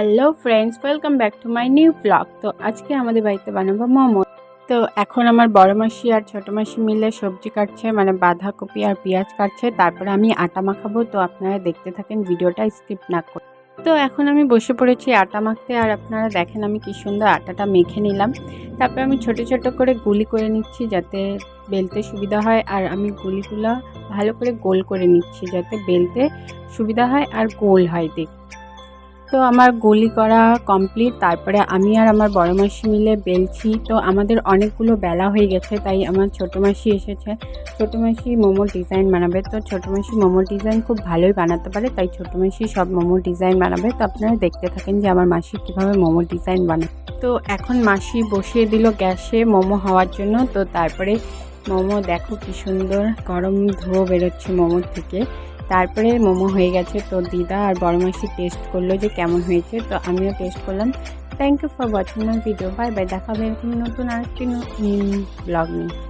Hello friends welcome back to my new blog তো আজকে আমাদের বাড়িতে বানাবো মোমো। তো এখন আমার বড় মাসি আর ছোট মাসি মিলে সবজি কাটছে মানে বাঁধাকপি আর পেঁয়াজ কাটছে। তারপরে আমি আটা মাখাবো। তো আপনারা দেখতে থাকেন, ভিডিওটা স্কিপ না করে। তো এখন আমি বসে পড়েছি আটা মাখতে। আর আপনারা দেখেন আমি কি সুন্দর আটাটা মেখে নিলাম। তারপরে আমি ছোট ছোট করে গুলি করে নিচ্ছি যাতে বেলতে সুবিধা হয়। আর আমি গুলিগুলো ভালো করে গোল করে নিচ্ছি যাতে বেলতে সুবিধা হয় আর গোল হয় দেখ তো আমার গুলি করা কমপ্লিট তারপরে আমি আর আমার বড় মাসি মিলে বেলছি। তো আমাদের অনেকগুলো বেলা হয়ে গেছে, তাই আমার ছোটো মাসি এসেছে। ছোটো মাসি মোমোর ডিজাইন বানাবে। তো ছোটো মাসি মোমোর ডিজাইন খুব ভালোই বানাতে পারে, তাই ছোটো মাসি সব মোমোর ডিজাইন বানাবে। তো আপনারা দেখতে থাকেন যে আমার মাসি কীভাবে মোমোর ডিজাইন বানায়। তো এখন মাসি বসিয়ে দিল গ্যাসে মোমো হওয়ার জন্য। তো তারপরে মোমো দেখো কি সুন্দর গরম ধোঁয়া বেরোচ্ছে মোমোর থেকে। তারপরে মোমো হয়ে গেছে। তো দিদা আর বড় মাসি টেস্ট করল যে কেমন হয়েছে। তো আমিও টেস্ট করলাম। Thank you for watching my video bye bye দেখাবে এরকম নতুন আরেকটি ব্লগ নিয়ে।